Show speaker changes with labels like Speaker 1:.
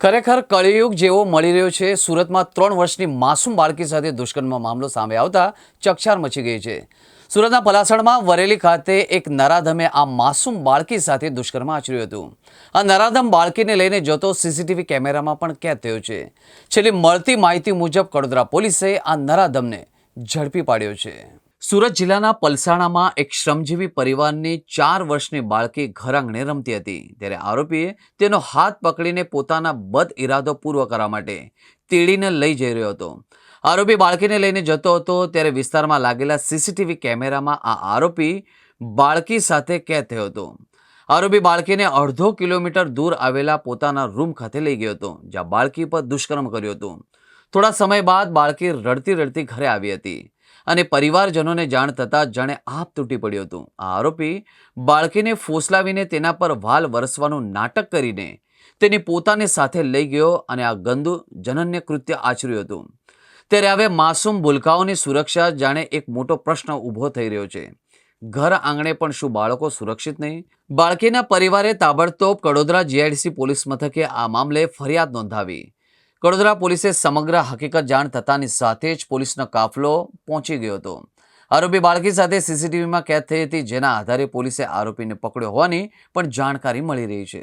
Speaker 1: ખરેખર કળિયુગ જેવો મળી રહ્યો છે. સુરતમાં ત્રણ વર્ષની માસૂમ બાળકી સાથે દુષ્કર્મનો મામલો સામે આવતા ચકચાર મચી ગઈ છે. સુરતના પલાસણમાં વરેલી ખાતે એક નરાધમે આ માસૂમ બાળકી સાથે દુષ્કર્મ આચર્યું હતું. આ નરાધમ બાળકીને લઈને જતો સીસીટીવી કેમેરામાં પણ કેદ થયો છે. છેલ્લી મળતી માહિતી મુજબ કડોદરા પોલીસે આ નરાધમને ઝડપી પાડ્યો છે. સુરત જિલ્લાના પલસાણામાં એક શ્રમજીવી પરિવારની ચાર વર્ષની બાળકી ઘર આંગણે રમતી હતી. ત્યારે આરોપીએ તેનો હાથ પકડીને પોતાના બદ ઇરાદો પૂર્વ કરવા માટે તેડીને લઈ જઈ રહ્યો હતો. આરોપી બાળકીને લઈને જતો હતો ત્યારે વિસ્તારમાં લાગેલા સીસીટીવી કેમેરામાં આ આરોપી બાળકી સાથે કેદ થયો હતો. આરોપી બાળકીને અડધો કિલોમીટર દૂર આવેલા પોતાના રૂમ ખાતે લઈ ગયો હતો, જ્યાં બાળકી પર દુષ્કર્મ કર્યું હતું. થોડા સમય બાદ બાળકી રડતી રડતી ઘરે આવી હતી. અને પરિવારજનોને જાણ થતાં જાણે આપ તૂટી પડ્યું હતું. આ આરોપી બાળકીને ફોસલાવીને તેના પર વાલ વરસવાનું નાટક કરીને તેની પોતાને સાથે લઈ ગયો અને આ ગંદુ જનન્ય કૃત્ય આચર્યું હતું. ત્યારે હવે માસૂમ ભૂલકાઓની સુરક્ષા જાણે એક મોટો પ્રશ્ન ઊભો થઈ રહ્યો છે. ઘર આંગણે પણ શું બાળકો સુરક્ષિત નહીં? બાળકીના પરિવારે તાબડતોબ કડોદરા જીઆઈડીસી પોલીસ મથકે આ મામલે ફરિયાદ નોંધાવી. કડોદરા પોલીસે સમગ્ર હકીકત જાણ થતાની સાથે જ પોલીસનો કાફલો પહોંચી ગયો હતો. આરોપી બાળકી સાથે સીસીટીવીમાં કેદ થઈ હતી, જેના આધારે પોલીસે આરોપીને પકડ્યો હોવાની પણ જાણકારી મળી રહી છે.